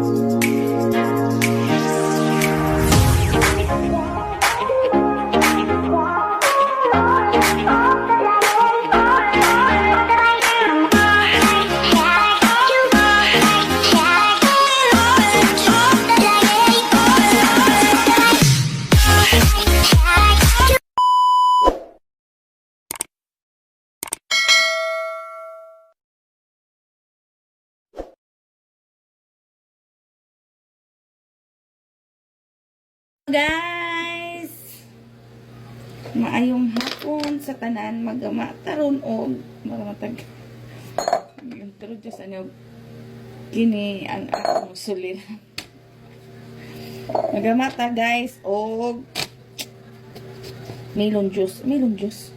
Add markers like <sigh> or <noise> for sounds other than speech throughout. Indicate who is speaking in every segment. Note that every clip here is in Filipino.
Speaker 1: you. Guys. Maayong hapon sa tanan magama taron og magamatag yung turo Diyos ano kini ang akong sulit. Magamata guys og melon juice melon juice.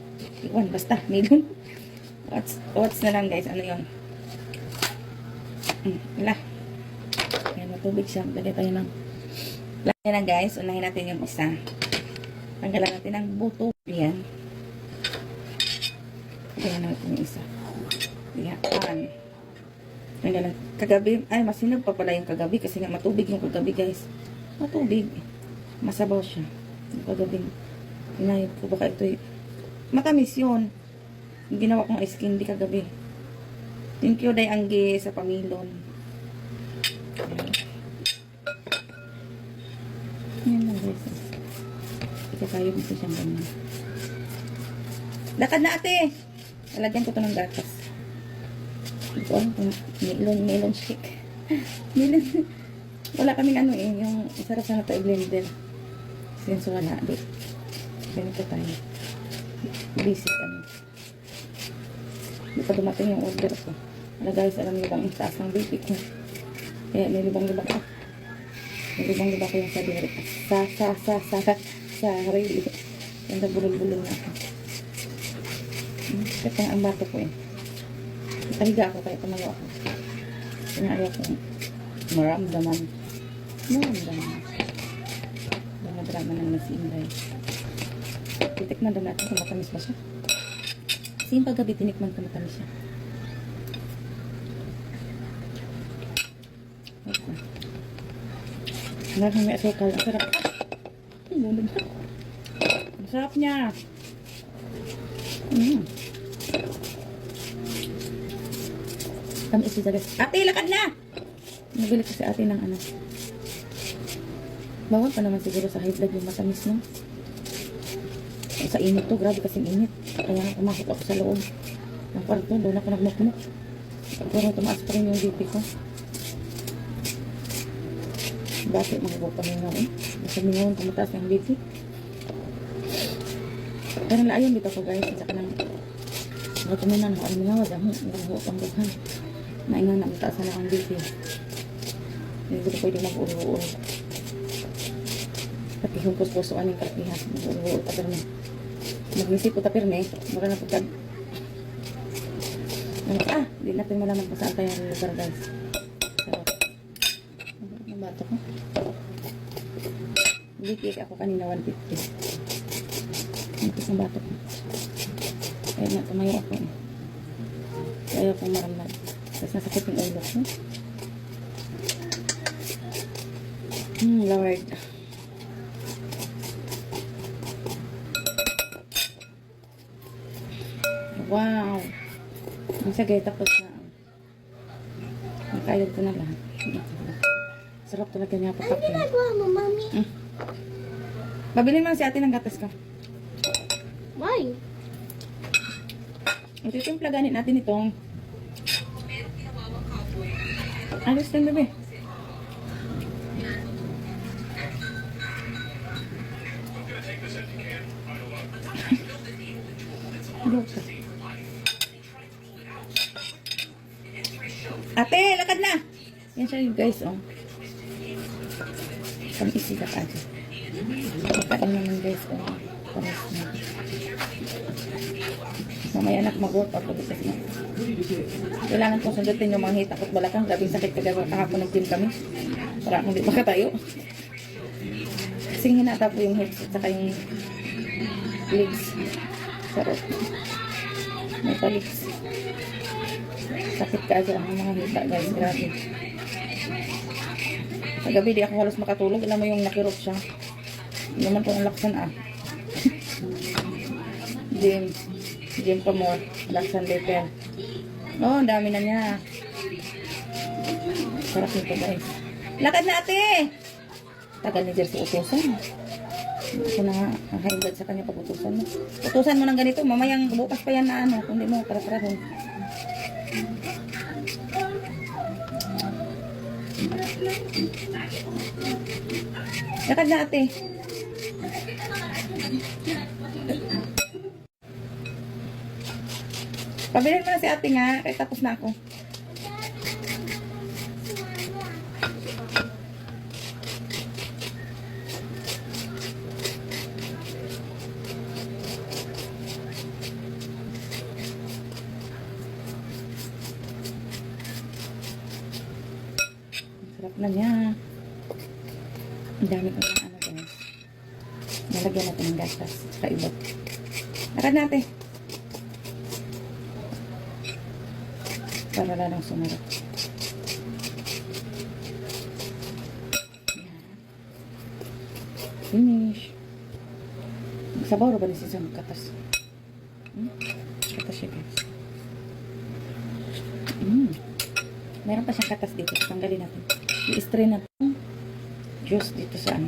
Speaker 1: Iwan basta melon. What's what's na lang guys ano yon hmm, wala. Yan matubig siya. Lagay tayo ng Lagyan na guys, unahin natin yung isa. Tanggalan natin ang buto. Yan. Tanggalan natin yung isa. Yan. Tanggalan. Kagabi, ay masinog pa pala yung kagabi kasi nga matubig yung kagabi guys. Matubig. Masabaw siya. Yung kagabi. Inayot ko baka ito matamis yun. Yung ginawa kong ice candy kagabi. Thank you, Day Angge, sa pamilon. Ayan. Yan lang guys. Ikakayo dito siyang ganyan. Lakad na ate! Lalagyan ko to ng gatas. Ito alam kung melon, melon shake. <laughs> melon. Wala kaming ano eh, yung sarap sana to i-blender. Since wala, di. Ganito tayo. Basic ano. Hindi pa dumating yung order ko. Wala guys, alam niyo bang ang taas ng BP ko. Kaya nilibang-libang ako. Nilibang liba ko yung sa diri. Sa, sa, sa, sa, sa, really. Yung nabulol-bulol na ako. Hmm, Ito ang bato ko eh. Nakahiga ako kaya tumayo ako. Kaya ayaw ko maramdaman. Maramdaman. Drama-drama ng Miss Inday. Titikman daw natin kung matamis ba siya. Kasi yung paggabi tinikman ko matamis siya. Wait lang. Kang may asukal. Ang sarap. Ang bunod. Ang sarap niya. Mm. Kami isi guys. Ate, lakad na! Nabili ko si ate ng ano. Bawal pa naman siguro sa high blood yung matamis no? Sa init to, grabe kasing init. Kaya pumasok ako sa loob ng kwarto. Doon ako nagmukmuk. Pero tumaas pa rin yung BP ko. Mga ko pamingaw eh? Basta mingaw tumataas ng BP. Pero naayon dito ko guys. Sa kanang mga tuminan ako ang mingaw. Damo, ang huwag ang dughan. Naingan na mataas na ang BP. Hindi ko pwede mag-ulo-ulo. Pati yung puso-pusoan yung kapihan. Mag-ulo-ulo pa pero Mag-isip po tapir na eh. Baka na pagkag. Ah, di natin malaman kung saan tayo ang lugar guys. Sarap. Bato ko. Bigay ako kanina 150. Ang isang bato ko. Kaya nga tumayo ako eh. Kaya ako maramdag. Tapos nasakit yung ulo ko. Hmm, Lord. Wow. Ang sagay tapos na. Nakayod ko na lahat. Sarap talaga niya
Speaker 2: Ano
Speaker 1: papak.
Speaker 2: ginagawa mo, mami?
Speaker 1: Babili mo si ate ng gatas ka.
Speaker 2: Why?
Speaker 1: Ito yung plaganin natin itong Alis lang bebe. Ate, lakad na! Yan siya yung guys, oh. Pang isikat ate. Kain naman guys, oh. Pares na. Mamaya na mag-work out ulit kasi. Kailangan kong sundutin yung mga hita ko't balakang. Grabing sakit kagawa kahapon ng team kami. Para akong di makatayo. Kasi hinata po yung hips at saka yung legs. Sarap. May paliks. Sakit ka agad ang mga hita guys. Grabe. Kagabi di ako halos makatulog. Alam mo yung nakirot siya. Hindi naman po ang laksan ah. <laughs> Jim. Jim pa more. Laksan leper. Oh, ang dami na niya. Sarap nito guys. Lakad na ate! Tagal ni Jersey utusan. Ako na nga, ang high blood sa kanya pag utusan mo. Utusan mo ng ganito, mamayang bukas pa yan na ano, kung di mo para-parahon. Lakad na ate. Pabilin mo na si ate nga, kaya tapos na ako. Sarap na niya. Ang dami ko ng ano guys. Nalagyan natin ng gatas. Saka iba. Lakad natin. Para lang sumarap. Finish. Sabaw na ba ni siya magkatas? Hmm? Katas siya guys. Hmm. Meron pa siyang katas dito. Tanggalin natin. I-strain natin. Juice dito sa ano.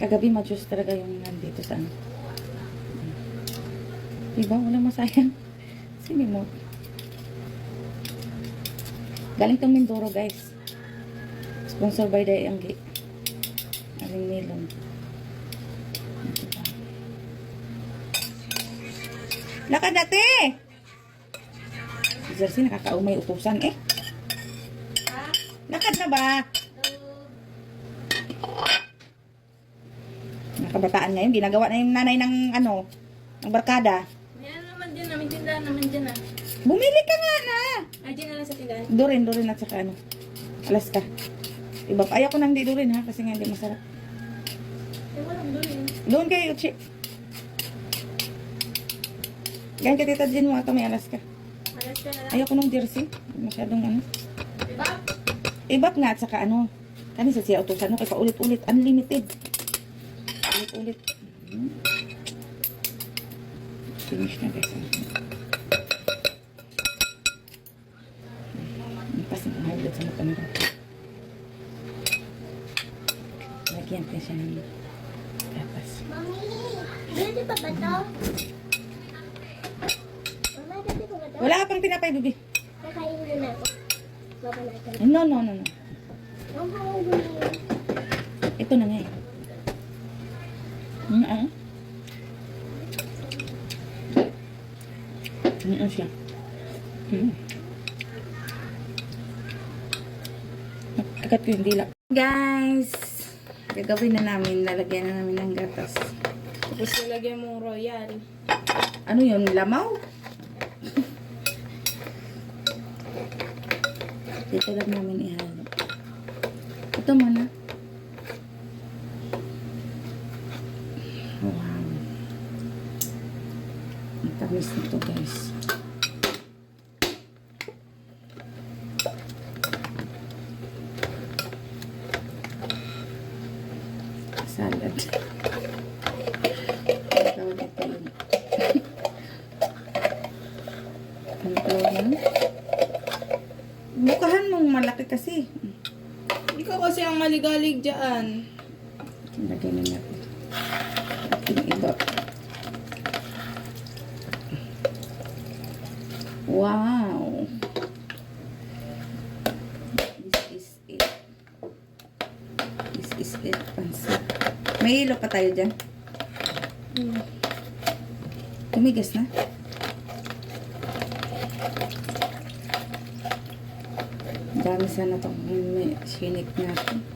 Speaker 1: Kagabi ma-juice talaga yung nandito sa ano. Diba? Walang masayang. <laughs> Sini mo. Galing tong Mindoro guys. Sponsor by Dayanggi. Aling melon. Lakad! Si Jersey nakakaumay utusan eh. Lakad na ba? Nakabataan ngayon, ginagawa na yung nanay ng ano, ng barkada.
Speaker 2: Meron naman dyan na. May tindahan naman dyan na.
Speaker 1: Bumili ka nga na!
Speaker 2: Ay, dyan na lang sa tindahan.
Speaker 1: Durin, durin at saka ano, Alaska. Iba pa, ayaw ko nang di durin ha, kasi nga hindi masarap.
Speaker 2: Eh, walang eh.
Speaker 1: Doon kayo, Uchi. Ganyan ka tita dyan mo ata may Alaska.
Speaker 2: Alas ka na lang.
Speaker 1: Ayaw ko nung jersey. Masyadong ano.
Speaker 2: Diba?
Speaker 1: Ibak nga at saka ano. Kanisa siya utusan no, kaya paulit-ulit. Unlimited. Ulit-ulit. Hmm. Finish na guys. Pas na mahigit sa mata nila. Lagyan ko siya ng gatas.
Speaker 2: Mami, ready pa ba to? Mama, ready pa ba to?
Speaker 1: Wala ka pang tinapay, bibi.
Speaker 2: Kakain mo na ako.
Speaker 1: No, no, no, no. Ito na nga eh. Mm -hmm. Mm siya. Mm. Agad ko yung dila. Guys! Gagawin na namin. Lalagyan na namin ng gatas.
Speaker 2: Tapos nilagyan mong royal.
Speaker 1: Ano yun? Lamaw? Dito lang namin ihalo. Ito muna. Wow. Ang tamis nito guys. Salad. Ang tawag ito yun. Ano tawag yan? Bukahan mong malaki kasi.
Speaker 2: Ikaw kasi ang dyan.
Speaker 1: Lagyan na natin. Ating iba. Wow! This is it. This is it. Pansit. May ilo pa tayo dyan. Tumigas na. Dami sana itong sinik natin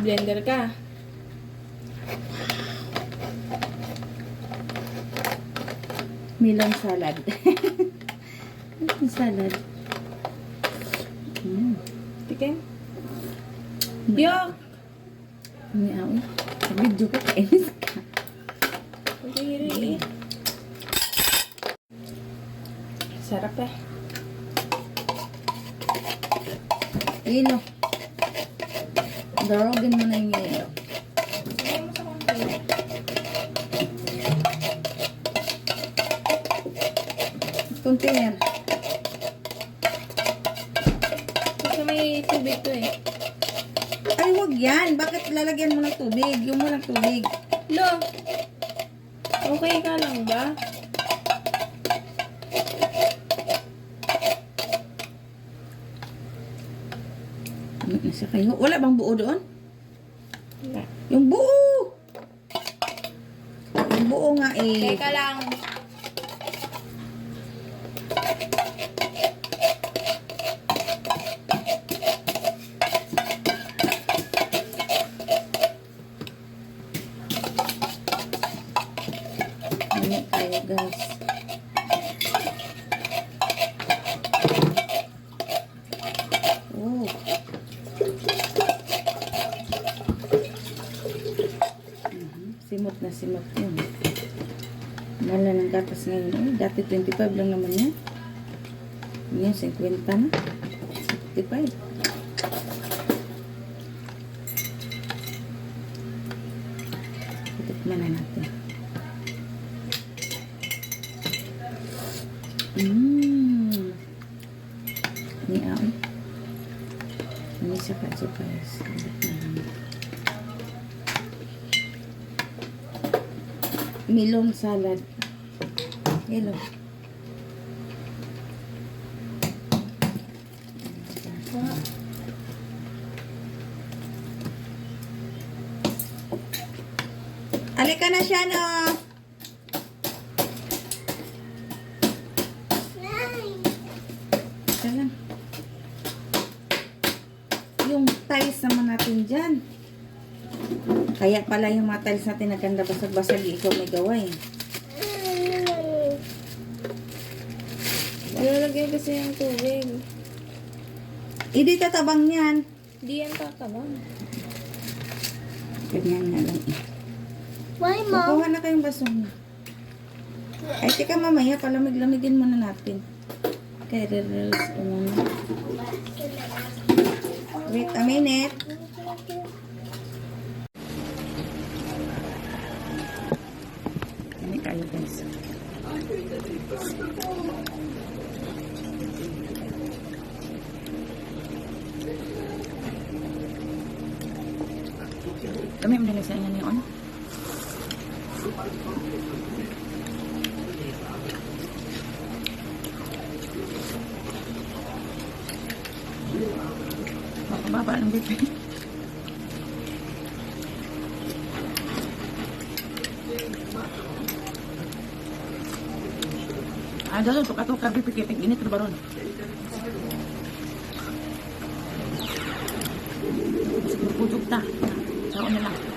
Speaker 2: blender ka.
Speaker 1: Melon salad. <laughs> Melon salad. Mm.
Speaker 2: Tikin. Yok!
Speaker 1: Hindi ako. Video ka, kainis ka.
Speaker 2: Hindi, Sarap eh.
Speaker 1: Ilo. Darogin mo na yung yelo.
Speaker 2: Konti.
Speaker 1: Container.
Speaker 2: Kasi may tubig to eh.
Speaker 1: Ay, wag yan. Bakit lalagyan mo ng tubig? Yung mo ng tubig.
Speaker 2: Lo! Okay ka lang ba?
Speaker 1: Ano na siya kayo? Wala bang buo doon?
Speaker 2: Wala.
Speaker 1: Yung buo! Yung buo nga eh.
Speaker 2: Teka lang.
Speaker 1: Ano tayo guys? Na simot yun. Mala ng gatas ngayon. Eh, dati 25 lang naman yan. Ngayon, 50 na. 55. Melon salad. Hello. Alika na siya, no? Kaya pala yung mga tiles natin naganda basag-basag, ikaw may gawa eh.
Speaker 2: Ilalagay kasi yung tubig.
Speaker 1: Hindi tatabang yan.
Speaker 2: Di yan tatabang.
Speaker 1: Ganyan nga lang eh.
Speaker 3: Why, Mom?
Speaker 1: Kukuha na kayong basong. Ay, teka mamaya, palamig-lamigin muna natin. Okay, re-release ko muna. Wait a minute. Ini kayo guys. Kami ang dali sa inyo niyon. Makababa ng BP. Ah, dalo, tuka-tuka, BP, kitik, init na baron. Pujuk ta. Sao na lang.